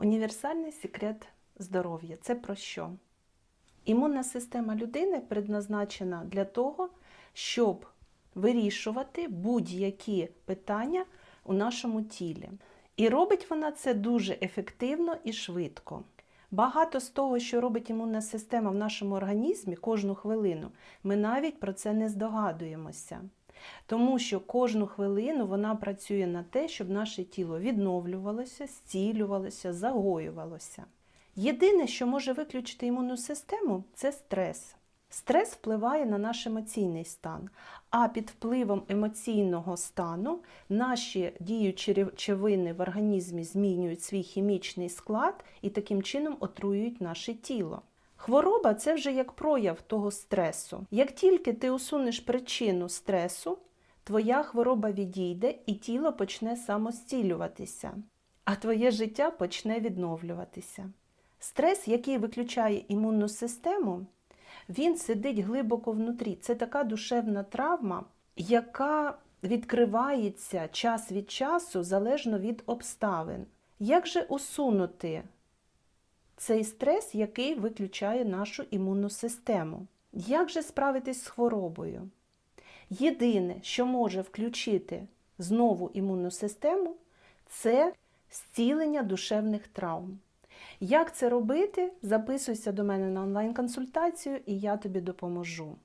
Універсальний секрет здоров'я це про що? Імунна система людини предназначена для того, щоб вирішувати будь-які питання у нашому тілі. І робить вона це дуже ефективно і швидко. Багато з того, що робить імунна система в нашому організмі кожну хвилину, ми навіть про це не здогадуємося. Тому що кожну хвилину вона працює на те, щоб наше тіло відновлювалося, зцілювалося, загоювалося. Єдине, що може виключити імунну систему, це стрес. Стрес впливає на наш емоційний стан, а під впливом емоційного стану наші діючі речовини в організмі змінюють свій хімічний склад і таким чином отруюють наше тіло. Хвороба це вже як прояв того стресу. Як тільки ти усунеш причину стресу, твоя хвороба відійде і тіло почне самостілюватися, а твоє життя почне відновлюватися. Стрес, який виключає імунну систему, він сидить глибоко внутрі. Це така душевна травма, яка відкривається час від часу залежно від обставин. Як же усунути цей стрес, який виключає нашу імунну систему? Як же справитись з хворобою? Єдине, що може включити знову імунну систему, це зцілення душевних травм. Як це робити? Записуйся до мене на онлайн-консультацію, і я тобі допоможу.